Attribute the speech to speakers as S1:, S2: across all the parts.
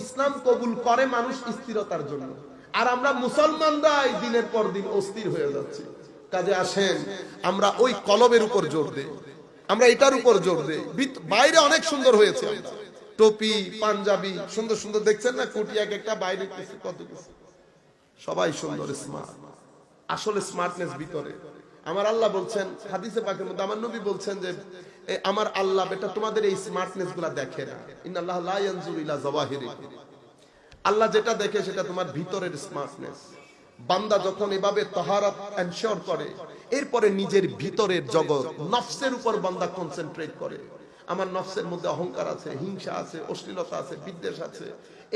S1: ইসলাম কবুল করে মানুষ স্থিরতার জন্য। আর আমরা মুসলমানরাই দিনের পর দিন অস্থির হয়ে যাচ্ছি। কাজে আসেন, আমরা ওই কলমের উপর জোর দেই। আমরা এটার উপর জোর দেই। বাইরে অনেক সুন্দর হয়েছে। টুপি, পাঞ্জাবি, সুন্দর সুন্দর দেখছেন না? কুটি এক একটা বাইরে কত সবাই সুন্দর স্মার্ট আসলে স্মার্টনেস ভিতরে। আমার আল্লাহ বলছেন, হাদিসে পাকের মধ্যে আমার নবী বলছেন যে আমার আল্লাহ বেটা তোমাদের এই স্মার্টনেসগুলা দেখে না। ইন্নাল্লাহ লা ইয়ানজুরু ইলা আল্লাহ যেটা দেখে সেটা তোমার ভিতরের স্মার্টনেস বান্দা যখন এভাবে তাহারাত এনশিওর করে, এরপরে নিজের ভিতরের জগৎ, নফসের উপর বান্দা কনসেন্ট্রেট করে। আমার নফসের মধ্যে অহংকার আছে, হিংসা আছে, অশ্লীলতা আছে, বিদ্বেষ আছে।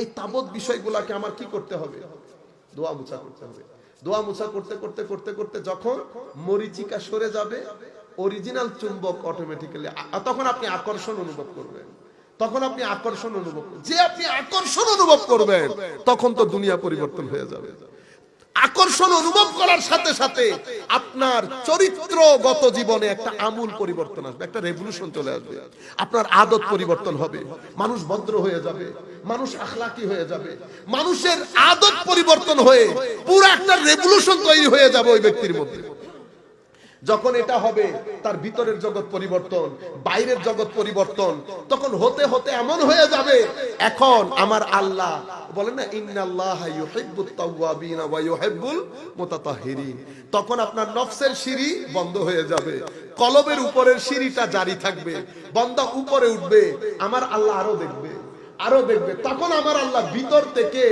S1: এই তাবৎ বিষয়গুলাকে আমার কি করতে হবে? দোয়া মুছা করতে হবে। দোয়া মুছা করতে করতে করতে করতে যখন মরিচিকা সরে যাবে অরিজিনাল চুম্বক অটোমেটিক্যালি তখন আপনি আকর্ষণ অনুভব করবেন। তখন আপনি আকর্ষণ অনুভব যে আপনি আকর্ষণ অনুভব করবেন, তখন তো দুনিয়া পরিবর্তন হয়ে যাবে। আকর্ষণ অনুভব করার সাথে সাথে আপনার চরিত্রগত জীবনে একটা আমূল পরিবর্তন আসবে, একটা রেভলিউশন চলে আসবে। আপনার আদত পরিবর্তন হবে। মানুষ ভদ্র হয়ে যাবে, মানুষ আখলাকি হয়ে যাবে। মানুষের আদত পরিবর্তন হয়ে পুরো একটা রেভলিউশন তৈরি হয়ে যাবে ওই ব্যক্তির মধ্যে। যখন এটা হবে, তার ভিতরের জগৎ পরিবর্তন, বাইরের জগৎ পরিবর্তন, তখন হতে হতে এমন হয়ে যাবে, এখন আমার আল্লাহ বলে না, ইন্নাল্লাহ ইউহিব্বুত তাওয়াবিন ওয়া তখন আপনার নফসের সিঁড়ি বন্ধ হয়ে যাবে, কলবের উপরের সিঁড়িটা জারি থাকবে, বান্দা উপরে উঠবে, আমার আল্লাহ আরও দেখবে আরও দেখবে। তখন আমার আল্লাহ ভিতর থেকে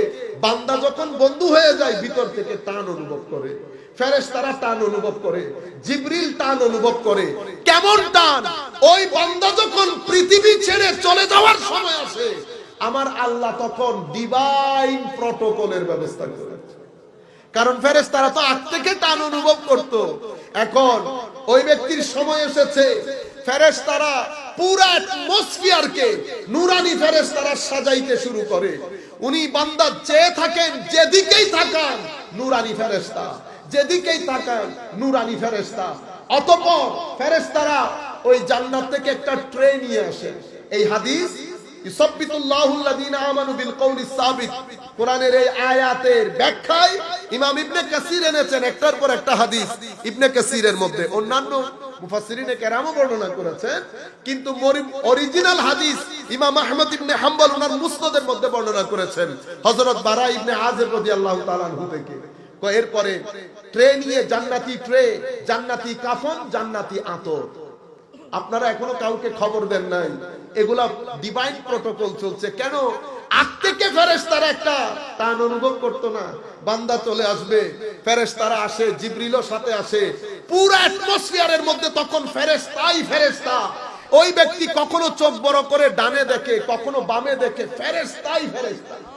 S1: বান্দা যখন বন্ধু হয়ে যায়, ভিতর থেকে টান অনুভব করে। ফেরেশ তারা টান অনুভব করে, জিবরিল টান অনুভব করে। কেমন টান? ওই বান্দা যখন পৃথিবী ছেড়ে চলে যাওয়ার সময় আসে, আমার আল্লাহ তখন ডিভাইন প্রটোকলের ব্যবস্থা করে কারণ ফেরেস তারা তো আগ থেকে টান অনুভব করত। এখন ওই ব্যক্তির সময় এসেছে ফেরেস তারা পুরা অ্যাটমসফিয়ারকে নুরানি ফেরেস তারা সাজাইতে শুরু করে। উনি বান্দা চেয়ে থাকেন, যেদিকেই থাকান, নুরানি ফেরেস্তা যেদিকেই তাকান নুরানি ফেরেস্তা অতঃপর ফেরেস্তারা ওই জান্নাত থেকে একটা ট্রে নিয়ে আসে। এই হাদিস বর্ণনা করেছেন, কিন্তু অরিজিনাল হাদিস ইমাম আহমদ মধ্যে বর্ণনা করেছেন। হযরত বারা ইবনে আনহু থেকে। এরপরে, ট্রে নিয়ে জান্নাতি ট্রে, জান্নাতি কাফন, জান্নাতি আতর। আপনারা এখনও কাউকে খবর দেন নাই। এগুলা ডিভাইন প্রটোকল চলছে। কেন? ওই ব্যক্তি কখনো চোখ বড় করে ডানে দেখে, কখনো বামে দেখে, ফেরেশতাই ফেরেশতা।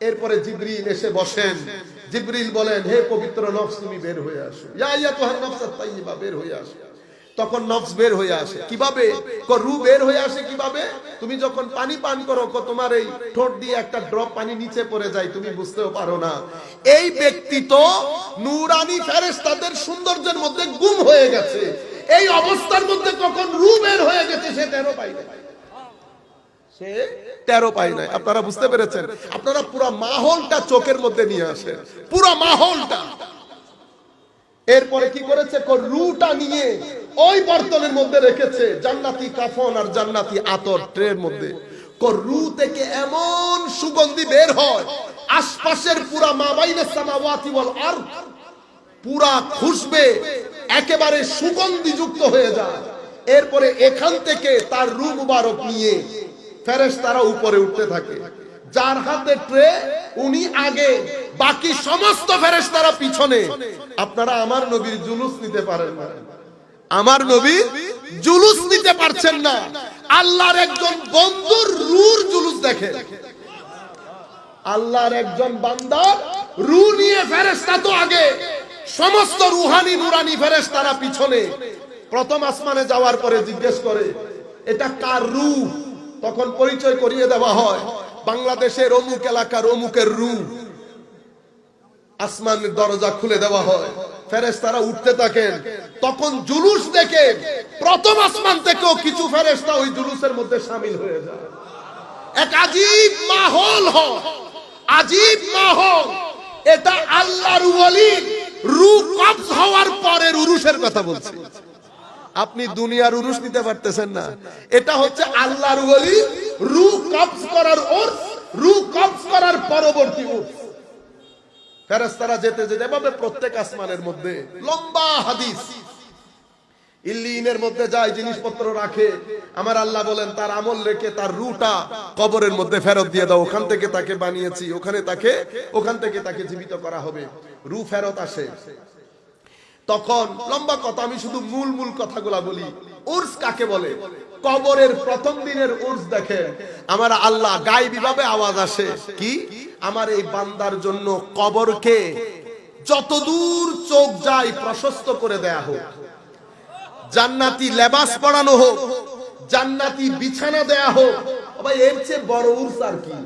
S1: এরপরে জিবরিল এসে বসেন। জিবরিল বলেন, হে পবিত্র নফস, তুমি বের হয়ে আসো। ইয়া ইয়া তোহার নফসাত তাইয়্যিবা বের হয়ে আসো। তখন নফস বের হয়ে আসে। কীভাবে? রু বের হয়ে আসে কীভাবে? তুমি যখন পানি পান করো তোমার এই ঠোঁট দিয়ে একটা ড্রপ পানি নিচে পড়ে যায়, তুমি বুঝতেও পারো না। এই ব্যক্তি তো নুরানি ফেরেশতাদের সৌন্দর্যের মধ্যে গুম হয়ে গেছে। এই অবস্থার মধ্যে কখন রু বের হয়ে গেছে সে তেরো পাই না সে তেরো পাই নাই। আপনারা বুঝতে পেরেছেন? আপনারা মাহলটা চোখের মধ্যে নিয়ে মাহলটা। এরপরে কি করেছে? রুটা নিয়ে ওই বর্তনের মধ্যে রেখেছে। জান্নাতি কাফন আর জান্নাতি আতর ট্রের মধ্যে। রু থেকে এমন সুগন্ধি বের হয়, আশপাশের পুরা ওয়াল আরদ, পুরা খুশবে, একেবারে সুগন্ধি যুক্ত হয়ে যায়। এরপরে এখান থেকে তার রু মুবারক নিয়ে ফেরেশতারা উপরে উঠতে থাকে। যার হাতে ট্রে, উনি আগে, বাকি সমস্ত ফেরেশতারা পিছনে। আপনারা আমার নবীর জুলুস নিতে পারেন না। আমার নবী জুলুস নিতে পারছেন না। আল্লাহর একজন বন্ধুর রুর জুলুস দেখে আল্লাহর একজন বান্দার রু নিয়ে ফেরেশতা তো আগে। সমস্ত রুহানি নুরানি ফেরেশতারা পিছনে। প্রথম আসমানে যাওয়ার পরে জিজ্ঞেস করে, এটা কার রু? তখন পরিচয় করিয়ে দেওয়া হয়, বাংলাদেশের অমুক এলাকার অমুকের রু আসমানের দরজা খুলে দেওয়া হয়, ফেরেশতারা উঠতে থাকেন। তখন জুলুস দেখে, প্রথম আসমান থেকেও কিছু ফেরেশতা ওই জুলুসের মধ্যে সামিল হয়ে যায়। এক আজীব মাহল আজীব মাহল। এটা আল্লাহর রু কবজ হওয়ার পরের উরুষের কথা বলছি। আপনি দুনিয়ার উরুষ নিতে পারতেছেন না। এটা হচ্ছে আল্লাহর ওয়ালি রু কবজ করার ওর রু কবজ করার পরবর্তী উর্স ফেরেশতারা যেতে যেতে এভাবে প্রত্যেক আসমানের মধ্যে লম্বা হাদিস। ইল্লিনের মধ্যে যায় জিনিসপত্র রাখে। আমার আল্লাহ বলেন, তার আমল রেখে তার রুটা কবরের মধ্যে ফেরত দিয়ে দাও। ওখান থেকে তাকে বানিয়েছি, ওখানে তাকে, ওখান থেকে তাকে জীবিত করা হবে। রু ফেরত আসে। তখন লম্বা কথা, আমি শুধু মূল মূল কথাগুলা বলি। উর্স কাকে বলে? কবরের প্রথম দিনের উর্স দেখে আমার আল্লাহ গায়ে বিভাবে আওয়াজ আসে। কি? আমার এই বান্দার জন্য কবরকে যতদূর চোখ যায় প্রশস্ত করে দেয়া হোক। জান্নাতি লেবাস পরানো হোক, জান্নাতি বিছানা দেয়া হোক। ভাই এর চেয়ে বড় উর্স আর কি?